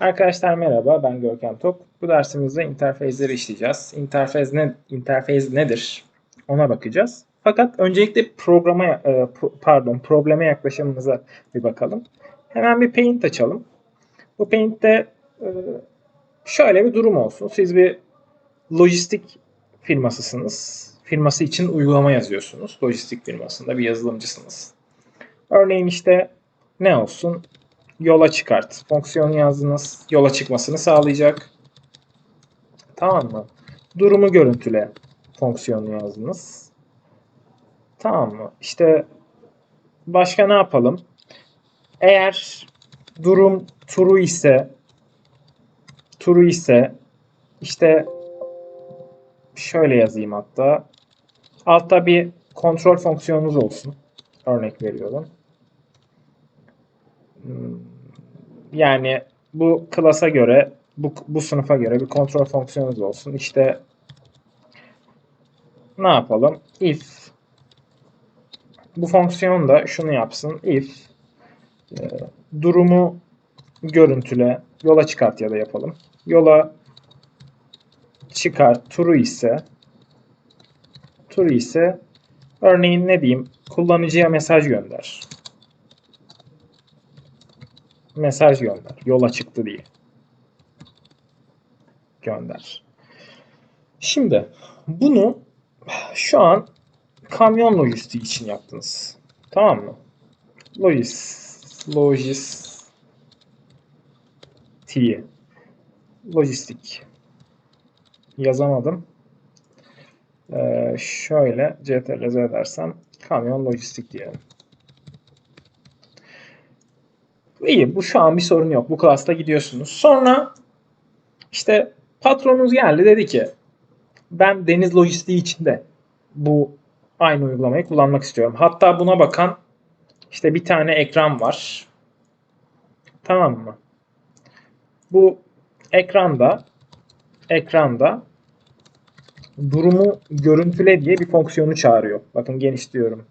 Arkadaşlar merhaba, ben Görkem Tok. Bu dersimizde interfezleri işleyeceğiz. Interfez ne interfez nedir? Ona bakacağız. Fakat öncelikle programa e, pardon, probleme yaklaşımımıza bir bakalım. Hemen bir Paint açalım. Bu Paint'te e, şöyle bir durum olsun. Siz bir lojistik firmasısınız. Firması için uygulama yazıyorsunuz. Lojistik firmasında bir yazılımcısınız. Örneğin işte ne olsun? Yola çıkart. Fonksiyonu yazdınız. Yola çıkmasını sağlayacak. Tamam mı? Durumu görüntüle fonksiyonu yazdınız. Tamam mı? İşte başka ne yapalım? Eğer durum true ise true ise işte şöyle yazayım hatta. Altta bir kontrol fonksiyonunuz olsun. Örnek veriyorum. Hmm, Yani bu klasa göre, bu, bu sınıfa göre bir kontrol fonksiyonunuz olsun. İşte ne yapalım? If bu fonksiyon da şunu yapsın. If e, durumu görüntüle yola çıkart ya da yapalım. Yola çıkart true ise true ise örneğin ne diyeyim? Kullanıcıya mesaj gönder mesaj gönder. Yola çıktı diye. Gönder. Şimdi bunu şu an kamyon lojistiği için yaptınız. Tamam mı? Logis, lojistiği. Lojistik. Yazamadım. Ee, şöyle CTRL edersem kamyon lojistik diyelim. İyi bu şu an bir sorun yok. Bu klasta gidiyorsunuz. Sonra işte patronunuz geldi dedi ki ben deniz lojistiği içinde bu aynı uygulamayı kullanmak istiyorum. Hatta buna bakan işte bir tane ekran var. Tamam mı? Bu ekranda ekranda durumu görüntüle diye bir fonksiyonu çağırıyor. Bakın genişliyorum.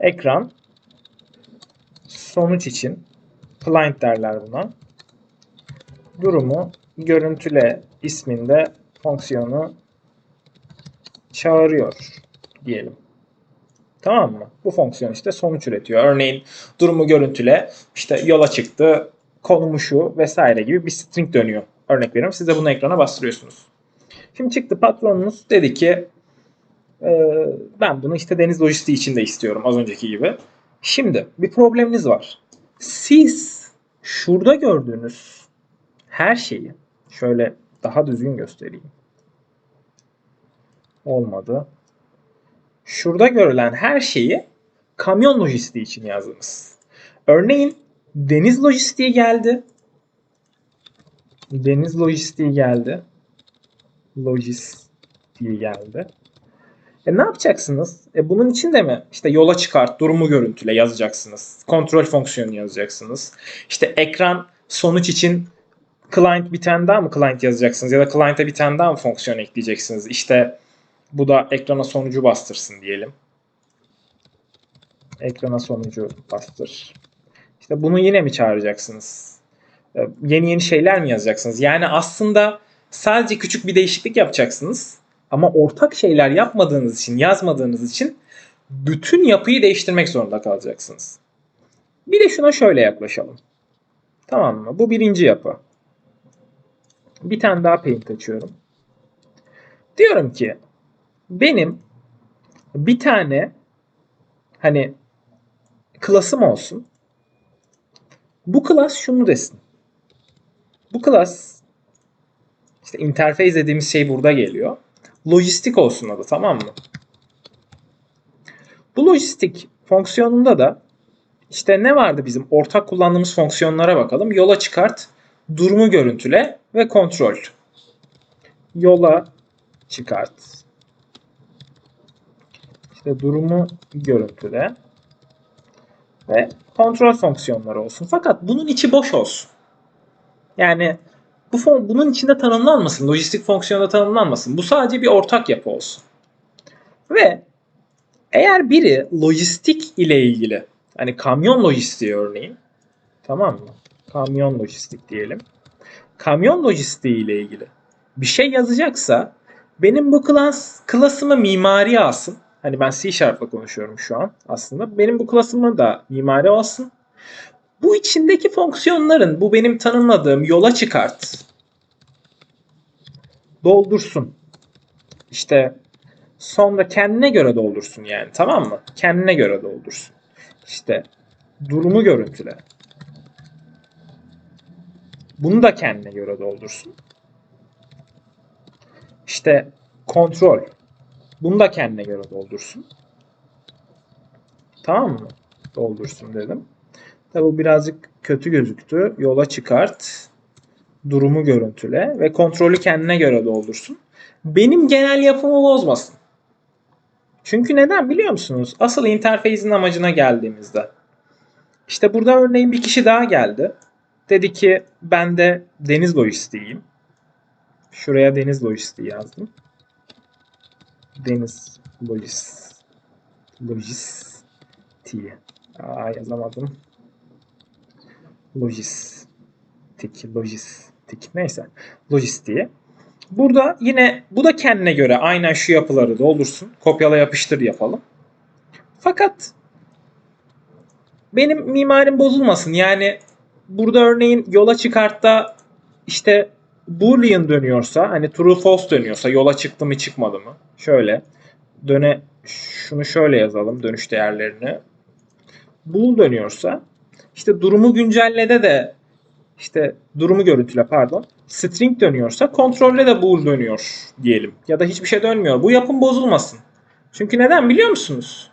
Ekran sonuç için client derler buna. Durumu görüntüle isminde fonksiyonu çağırıyor diyelim. Tamam mı? Bu fonksiyon işte sonuç üretiyor. Örneğin durumu görüntüle işte yola çıktı, konumu şu vesaire gibi bir string dönüyor. Örnek veriyorum. Siz de bunu ekrana bastırıyorsunuz. Şimdi çıktı patronunuz dedi ki e, ben bunu işte deniz lojistiği için de istiyorum az önceki gibi. Şimdi bir probleminiz var. Siz şurada gördüğünüz her şeyi şöyle daha düzgün göstereyim. Olmadı. Şurada görülen her şeyi kamyon lojistiği için yazdınız. Örneğin deniz lojistiği geldi. Deniz lojistiği geldi. Lojistiği geldi. E ne yapacaksınız? E bunun için de mi? İşte yola çıkart, durumu görüntüle yazacaksınız. Kontrol fonksiyonu yazacaksınız. İşte ekran sonuç için client bir tane daha mı client yazacaksınız? Ya da client'a bir tane daha mı fonksiyon ekleyeceksiniz? İşte bu da ekrana sonucu bastırsın diyelim. Ekrana sonucu bastır. İşte bunu yine mi çağıracaksınız? E, Yeni yeni şeyler mi yazacaksınız? Yani aslında sadece küçük bir değişiklik yapacaksınız. Ama ortak şeyler yapmadığınız için, yazmadığınız için bütün yapıyı değiştirmek zorunda kalacaksınız. Bir de şuna şöyle yaklaşalım. Tamam mı? Bu birinci yapı. Bir tane daha paint açıyorum. Diyorum ki benim bir tane hani klasım olsun. Bu klas şunu desin. Bu klas işte interface dediğimiz şey burada geliyor lojistik olsun adı tamam mı? Bu lojistik fonksiyonunda da işte ne vardı bizim ortak kullandığımız fonksiyonlara bakalım. Yola çıkart, durumu görüntüle ve kontrol. Yola çıkart. İşte durumu görüntüle ve kontrol fonksiyonları olsun. Fakat bunun içi boş olsun. Yani bu fon, bunun içinde tanımlanmasın. Lojistik fonksiyonda tanımlanmasın. Bu sadece bir ortak yapı olsun. Ve eğer biri lojistik ile ilgili hani kamyon lojistiği örneğin tamam mı? Kamyon lojistik diyelim. kamyon lojistiği ile ilgili bir şey yazacaksa benim bu klas klasımı mimari alsın. Hani ben C Sharp'la konuşuyorum şu an aslında. Benim bu klasımı da mimari alsın. Bu içindeki fonksiyonların bu benim tanımladığım yola çıkart. Doldursun. İşte sonra kendine göre doldursun yani tamam mı? Kendine göre doldursun. İşte durumu görüntüle. Bunu da kendine göre doldursun. İşte kontrol. Bunu da kendine göre doldursun. Tamam mı? Doldursun dedim. Tabi bu birazcık kötü gözüktü. Yola çıkart. Durumu görüntüle ve kontrolü kendine göre doldursun. Benim genel yapımı bozmasın. Çünkü neden biliyor musunuz? Asıl interfeysin amacına geldiğimizde. İşte burada örneğin bir kişi daha geldi. Dedi ki ben de deniz lojistiğiyim. Şuraya deniz lojistiği yazdım. Deniz lojis lojistiği. Aa yazamadım. Lojistik, lojistik neyse. Lojistiği. Burada yine bu da kendine göre aynen şu yapıları doldursun. Kopyala yapıştır yapalım. Fakat benim mimarim bozulmasın. Yani burada örneğin yola çıkartta işte boolean dönüyorsa hani true false dönüyorsa yola çıktı mı çıkmadı mı? Şöyle döne şunu şöyle yazalım dönüş değerlerini. Bool dönüyorsa işte durumu güncellede de işte durumu görüntüle pardon. String dönüyorsa kontrolle de bool dönüyor diyelim. Ya da hiçbir şey dönmüyor. Bu yapım bozulmasın. Çünkü neden biliyor musunuz?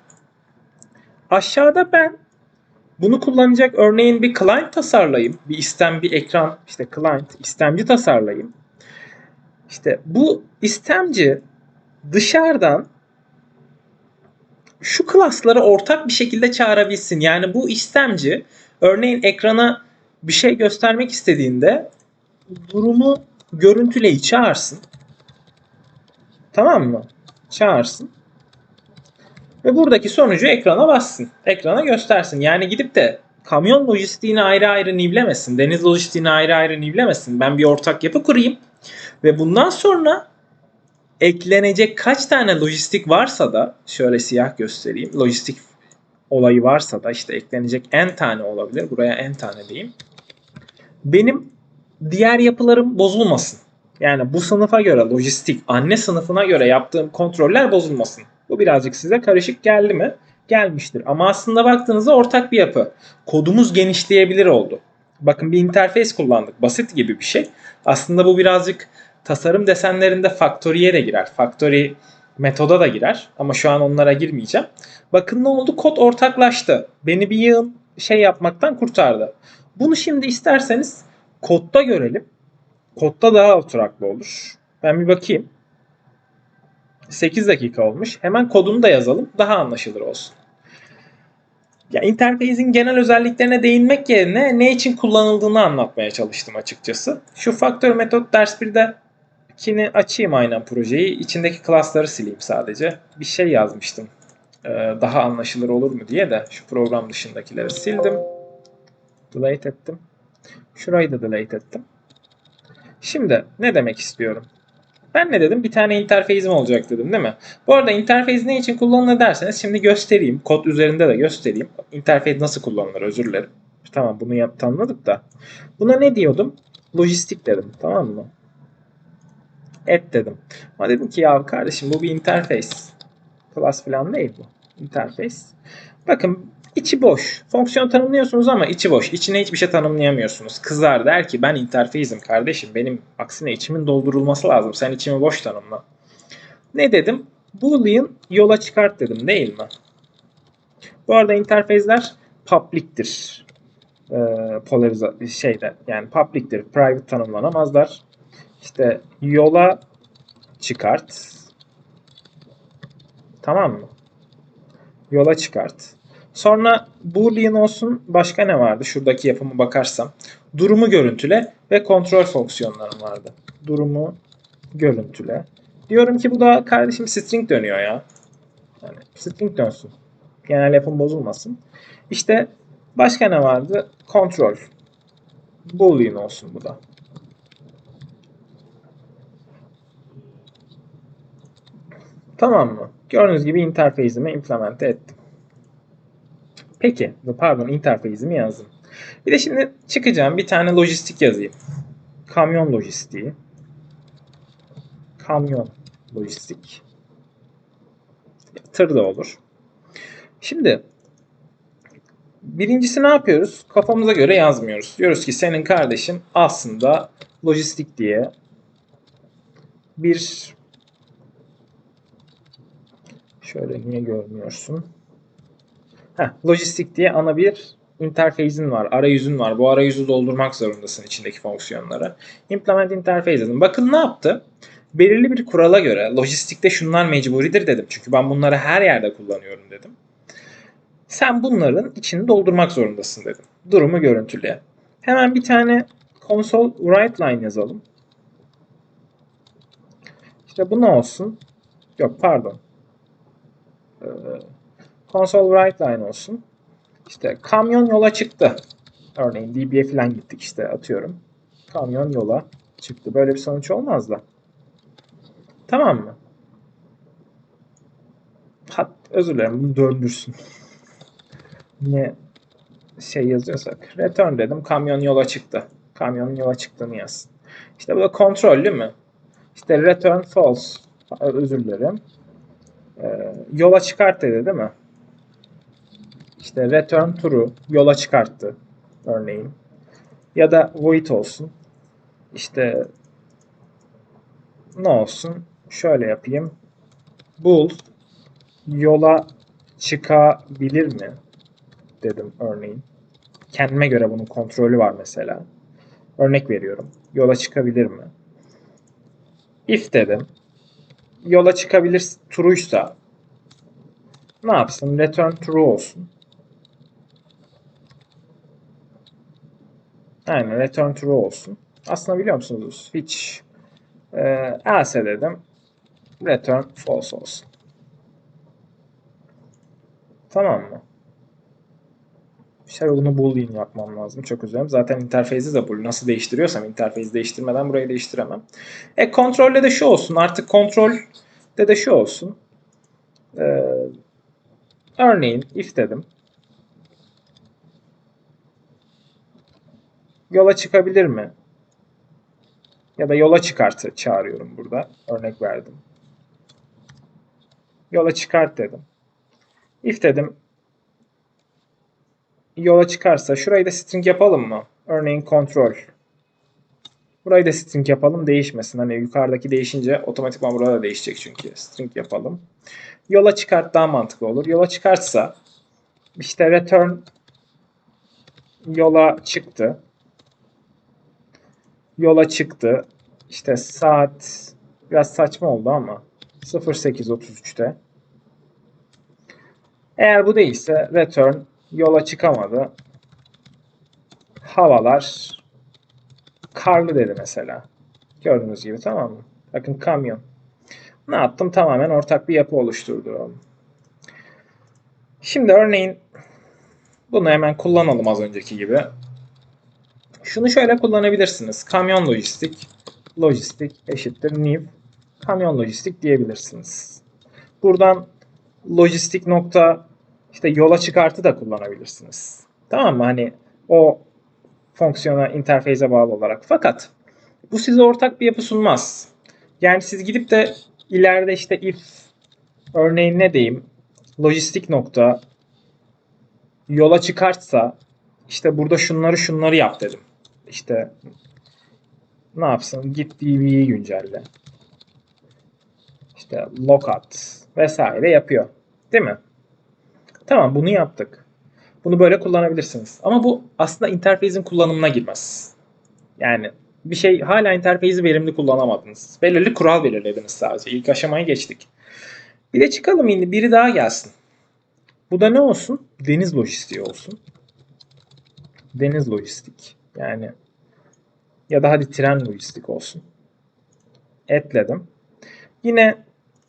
Aşağıda ben bunu kullanacak örneğin bir client tasarlayayım. Bir istem, bir ekran, işte client, istemci tasarlayayım. İşte bu istemci dışarıdan şu klasları ortak bir şekilde çağırabilsin. Yani bu istemci örneğin ekrana bir şey göstermek istediğinde durumu görüntüleyi çağırsın. Tamam mı? Çağırsın. Ve buradaki sonucu ekrana bassın. Ekrana göstersin. Yani gidip de kamyon lojistiğini ayrı ayrı nivlemesin. Deniz lojistiğini ayrı ayrı nivlemesin. Ben bir ortak yapı kurayım. Ve bundan sonra eklenecek kaç tane lojistik varsa da şöyle siyah göstereyim. Lojistik olayı varsa da işte eklenecek en tane olabilir. Buraya en tane diyeyim. Benim diğer yapılarım bozulmasın. Yani bu sınıfa göre lojistik, anne sınıfına göre yaptığım kontroller bozulmasın. Bu birazcık size karışık geldi mi? Gelmiştir. Ama aslında baktığınızda ortak bir yapı. Kodumuz genişleyebilir oldu. Bakın bir interface kullandık. Basit gibi bir şey. Aslında bu birazcık tasarım desenlerinde factory'e de girer. Factory metoda da girer. Ama şu an onlara girmeyeceğim. Bakın ne oldu? Kod ortaklaştı. Beni bir yığın şey yapmaktan kurtardı. Bunu şimdi isterseniz kodda görelim. Kodda daha oturaklı olur. Ben bir bakayım. 8 dakika olmuş. Hemen kodunu da yazalım. Daha anlaşılır olsun. Ya interface'in genel özelliklerine değinmek yerine ne için kullanıldığını anlatmaya çalıştım açıkçası. Şu faktör metot ders 1'de kini açayım aynen projeyi. İçindeki klasları sileyim sadece. Bir şey yazmıştım. Ee, daha anlaşılır olur mu diye de şu program dışındakileri sildim. Delete ettim. Şurayı da delete ettim. Şimdi ne demek istiyorum? Ben ne dedim? Bir tane interface'im olacak dedim değil mi? Bu arada interface ne için kullanılır derseniz şimdi göstereyim. Kod üzerinde de göstereyim. Interface nasıl kullanılır özür dilerim. Tamam bunu yap, tanımladık da. Buna ne diyordum? Lojistik dedim tamam mı? Et dedim. Ama dedim ki ya kardeşim bu bir interface. Class falan değil bu. Interface. Bakın içi boş. Fonksiyon tanımlıyorsunuz ama içi boş. İçine hiçbir şey tanımlayamıyorsunuz. Kızar der ki ben interface'im kardeşim. Benim aksine içimin doldurulması lazım. Sen içimi boş tanımla. Ne dedim? Boolean yola çıkart dedim değil mi? Bu arada interface'ler public'tir. Ee, polarize şeyde yani public'tir. Private tanımlanamazlar. İşte yola çıkart. Tamam mı? Yola çıkart. Sonra boolean olsun başka ne vardı? Şuradaki yapıma bakarsam. Durumu görüntüle ve kontrol fonksiyonlarım vardı. Durumu görüntüle. Diyorum ki bu da kardeşim string dönüyor ya. Yani string dönsün. Genel yapım bozulmasın. İşte başka ne vardı? Kontrol. Boolean olsun bu da. Tamam mı? Gördüğünüz gibi interface'imi implemente ettim. Peki, pardon interface'imi yazdım. Bir de şimdi çıkacağım bir tane lojistik yazayım. Kamyon lojistiği. Kamyon lojistik. Tır da olur. Şimdi birincisi ne yapıyoruz? Kafamıza göre yazmıyoruz. Diyoruz ki senin kardeşin aslında lojistik diye bir şöyle niye görmüyorsun? Heh, lojistik diye ana bir interface'in var, arayüzün var. Bu arayüzü doldurmak zorundasın içindeki fonksiyonlara. Implement interface dedim. Bakın ne yaptı? Belirli bir kurala göre lojistikte şunlar mecburidir dedim. Çünkü ben bunları her yerde kullanıyorum dedim. Sen bunların içini doldurmak zorundasın dedim. Durumu görüntüle. Hemen bir tane console write line yazalım. İşte bu ne olsun? Yok pardon. Ee, console write line olsun. İşte kamyon yola çıktı. Örneğin DB'ye falan gittik işte atıyorum. Kamyon yola çıktı. Böyle bir sonuç olmaz da. Tamam mı? Hat, özür dilerim bunu döndürsün. Niye şey yazıyorsak. Return dedim. Kamyon yola çıktı. Kamyonun yola çıktığını yazsın. İşte bu da kontrol değil mi? İşte return false. Özür dilerim. Ee, yola çıkart dedi değil mi? İşte return true. Yola çıkarttı. Örneğin. Ya da void olsun. İşte ne olsun? Şöyle yapayım. Bool yola çıkabilir mi? Dedim örneğin. Kendime göre bunun kontrolü var mesela. Örnek veriyorum. Yola çıkabilir mi? If dedim. Yola çıkabilir true'ysa ne yapsın? Return true olsun. Aynen return true olsun. Aslında biliyor musunuz? Switch e, else dedim. Return false olsun. Tamam mı? İşte bunu boolean yapmam lazım. Çok üzüldüm. Zaten interface'i de boolean. Nasıl değiştiriyorsam interface değiştirmeden burayı değiştiremem. E kontrolde de şu olsun. Artık kontrolde de şu olsun. Ee, örneğin if dedim. Yola çıkabilir mi? Ya da yola çıkartı çağırıyorum burada. Örnek verdim. Yola çıkart dedim. If dedim yola çıkarsa şurayı da string yapalım mı? Örneğin kontrol. Burayı da string yapalım değişmesin. Hani yukarıdaki değişince otomatikman burada da değişecek çünkü. String yapalım. Yola çıkart daha mantıklı olur. Yola çıkartsa işte return yola çıktı. Yola çıktı. İşte saat biraz saçma oldu ama 08.33'te. Eğer bu değilse return yola çıkamadı. Havalar karlı dedi mesela. Gördüğünüz gibi tamam mı? Bakın kamyon. Ne yaptım? Tamamen ortak bir yapı oluşturdu. Şimdi örneğin bunu hemen kullanalım az önceki gibi. Şunu şöyle kullanabilirsiniz. Kamyon lojistik, lojistik eşittir new kamyon lojistik diyebilirsiniz. Buradan lojistik nokta işte yola çıkartı da kullanabilirsiniz. Tamam mı? Hani o fonksiyona, interface'e bağlı olarak. Fakat bu size ortak bir yapı sunmaz. Yani siz gidip de ileride işte if örneğin ne diyeyim lojistik nokta yola çıkartsa işte burada şunları şunları yap dedim. İşte ne yapsın? Git DB'yi güncelle. İşte lookup vesaire yapıyor. Değil mi? Tamam bunu yaptık. Bunu böyle kullanabilirsiniz. Ama bu aslında interface'in kullanımına girmez. Yani bir şey hala interface'i verimli kullanamadınız. Belirli kural belirlediniz sadece. İlk aşamayı geçtik. Bir de çıkalım şimdi biri daha gelsin. Bu da ne olsun? Deniz lojistiği olsun. Deniz lojistik. Yani ya da hadi tren lojistik olsun. Etledim. Yine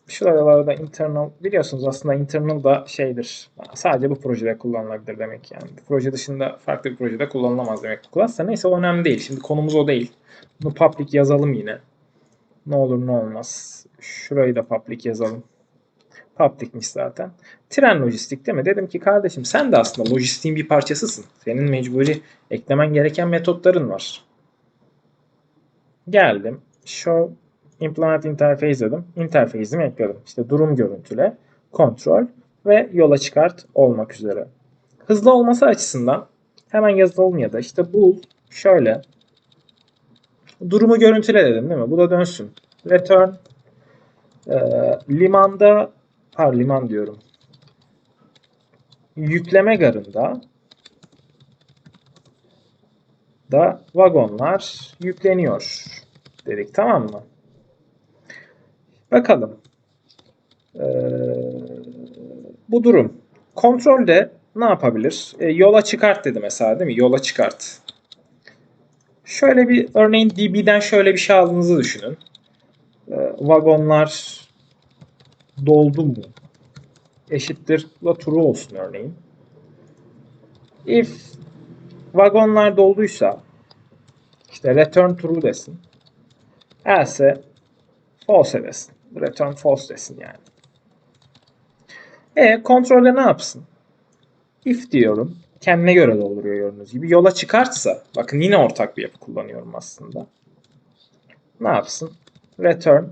şuralarda internal biliyorsunuz aslında internal da şeydir. Sadece bu projede kullanılabilir demek yani. Bu proje dışında farklı bir projede kullanılamaz demek bu class. Neyse o önemli değil. Şimdi konumuz o değil. Bunu public yazalım yine. Ne olur ne olmaz. Şurayı da public yazalım. Public'miş zaten. Tren lojistik değil mi? Dedim ki kardeşim sen de aslında lojistiğin bir parçasısın. Senin mecburi eklemen gereken metotların var. Geldim. Show implement interface dedim. Interface'imi ekledim. İşte durum görüntüle, kontrol ve yola çıkart olmak üzere. Hızlı olması açısından hemen yazalım ya da işte bul şöyle durumu görüntüle dedim değil mi? Bu da dönsün. Return e, limanda har liman diyorum. Yükleme garında da vagonlar yükleniyor dedik tamam mı? Bakalım. Ee, bu durum. Kontrolde ne yapabilir? E, yola çıkart dedi mesela değil mi? Yola çıkart. Şöyle bir örneğin DB'den şöyle bir şey aldığınızı düşünün. E, vagonlar doldu mu? Eşittir la true olsun örneğin. If vagonlar dolduysa işte return true desin. Else false desin. Return false desin yani. E kontrolde ne yapsın? If diyorum. Kendine göre dolduruyor gördüğünüz gibi. Yola çıkartsa, bakın yine ortak bir yapı kullanıyorum aslında. Ne yapsın? Return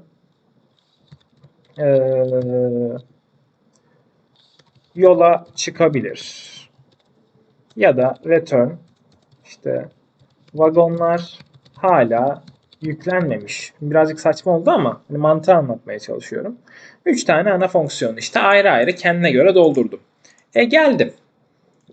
ee, yola çıkabilir. Ya da return işte vagonlar hala yüklenmemiş. Birazcık saçma oldu ama hani mantığı anlatmaya çalışıyorum. 3 tane ana fonksiyon işte ayrı ayrı kendine göre doldurdum. E geldim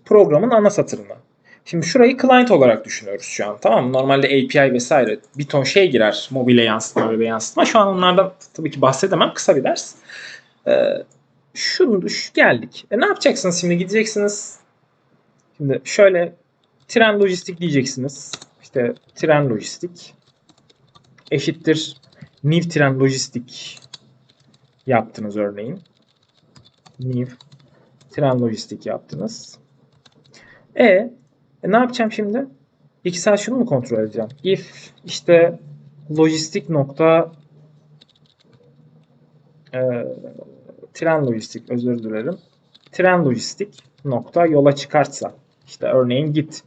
programın ana satırına. Şimdi şurayı client olarak düşünüyoruz şu an. Tamam mı? Normalde API vesaire bir ton şey girer. Mobile yansıtma, web'e yansıtma. Şu an onlardan tabii ki bahsedemem. Kısa bir ders. Ee, şunu şu geldik. E ne yapacaksınız şimdi? Gideceksiniz. Şimdi şöyle tren lojistik diyeceksiniz. İşte tren lojistik eşittir new tren lojistik yaptınız örneğin. New tren lojistik yaptınız. E, e ne yapacağım şimdi? İki saat şunu mu kontrol edeceğim? If işte lojistik nokta e, tren lojistik özür dilerim. Tren lojistik nokta yola çıkartsa işte örneğin git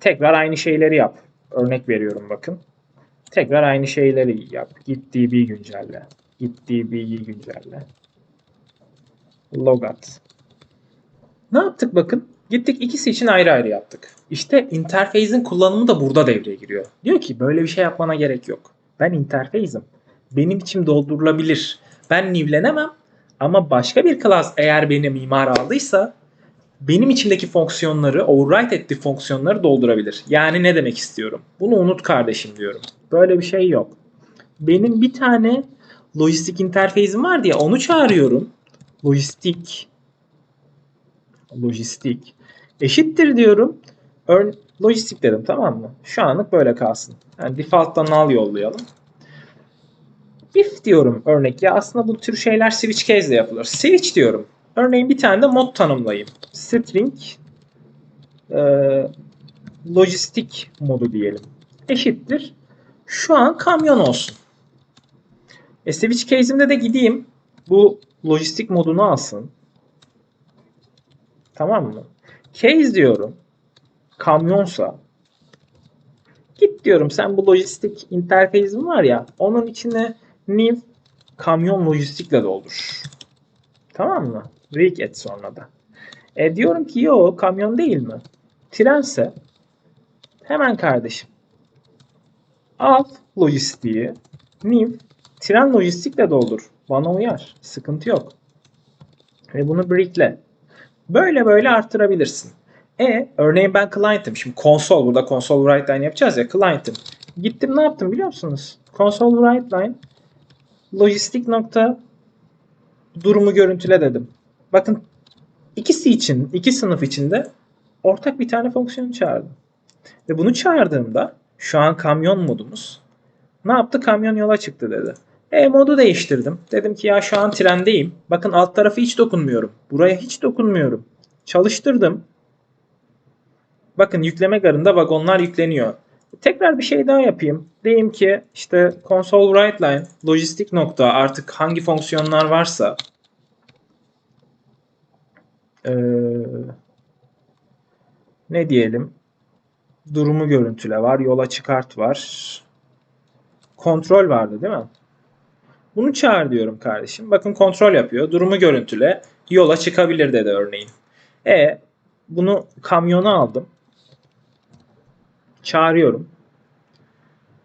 tekrar aynı şeyleri yap. Örnek veriyorum bakın. Tekrar aynı şeyleri yap. Git db güncelle. Git db'yi güncelle. Logat. Ne yaptık bakın? Gittik ikisi için ayrı ayrı yaptık. İşte interface'in kullanımı da burada devreye giriyor. Diyor ki böyle bir şey yapmana gerek yok. Ben interface'im. Benim için doldurulabilir. Ben nivlenemem ama başka bir class eğer beni mimar aldıysa benim içindeki fonksiyonları, override ettiği fonksiyonları doldurabilir. Yani ne demek istiyorum? Bunu unut kardeşim diyorum. Böyle bir şey yok. Benim bir tane lojistik interface'im var diye onu çağırıyorum. Lojistik lojistik eşittir diyorum. Ör, lojistik dedim tamam mı? Şu anlık böyle kalsın. Yani default'tan null yollayalım. If diyorum örnek ya aslında bu tür şeyler switch case ile yapılır. Switch diyorum. Örneğin bir tane de mod tanımlayayım. String e, lojistik modu diyelim. Eşittir. Şu an kamyon olsun. E, switch case'imde de gideyim. Bu lojistik modunu alsın. Tamam mı? Case diyorum. Kamyonsa git diyorum sen bu lojistik interface'in var ya onun içine new kamyon lojistikle doldur. Tamam mı? Rig et sonra da. E diyorum ki yo kamyon değil mi? Trense hemen kardeşim al lojistiği new tren lojistikle doldur. Bana uyar. Sıkıntı yok. Ve bunu brickle. Böyle böyle arttırabilirsin. E örneğin ben client'ım. Şimdi console burada console write line yapacağız ya client'ım. Gittim ne yaptım biliyor musunuz? Console write line lojistik nokta durumu görüntüle dedim. Bakın ikisi için, iki sınıf içinde ortak bir tane fonksiyon çağırdım. Ve bunu çağırdığımda şu an kamyon modumuz ne yaptı? Kamyon yola çıktı dedi. E modu değiştirdim. Dedim ki ya şu an trendeyim. Bakın alt tarafı hiç dokunmuyorum. Buraya hiç dokunmuyorum. Çalıştırdım. Bakın yükleme garında vagonlar yükleniyor. Tekrar bir şey daha yapayım. Diyeyim ki işte console write line lojistik nokta artık hangi fonksiyonlar varsa Ee, ne diyelim? Durumu görüntüle var. Yola çıkart var. Kontrol vardı değil mi? Bunu çağır diyorum kardeşim. Bakın kontrol yapıyor. Durumu görüntüle. Yola çıkabilir dedi örneğin. E bunu kamyona aldım. Çağırıyorum.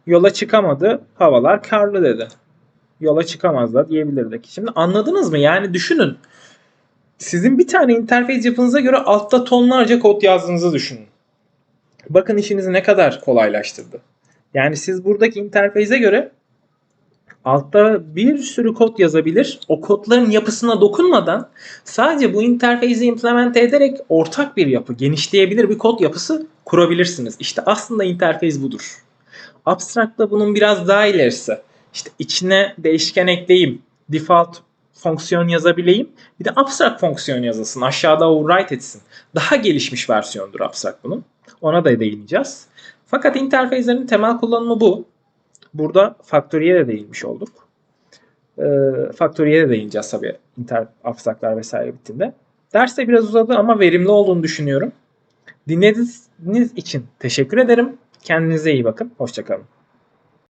Yola çıkamadı. Havalar karlı dedi. Yola çıkamaz da diyebilirdik. Şimdi anladınız mı? Yani düşünün. Sizin bir tane interface yapınıza göre altta tonlarca kod yazdığınızı düşünün. Bakın işinizi ne kadar kolaylaştırdı. Yani siz buradaki interface'e göre altta bir sürü kod yazabilir. O kodların yapısına dokunmadan sadece bu interface'i implement ederek ortak bir yapı, genişleyebilir bir kod yapısı kurabilirsiniz. İşte aslında interface budur. Abstract'ta bunun biraz daha ilerisi. İşte içine değişken ekleyeyim, default fonksiyon yazabileyim. Bir de abstract fonksiyon yazılsın. Aşağıda override etsin. Daha gelişmiş versiyondur abstract bunun. Ona da değineceğiz. Fakat interface'lerin temel kullanımı bu. Burada Factory'e de değinmiş olduk. E, Factory'e de değineceğiz tabii inter abstractlar vesaire bittiğinde. Ders de biraz uzadı ama verimli olduğunu düşünüyorum. Dinlediğiniz için teşekkür ederim. Kendinize iyi bakın. Hoşçakalın.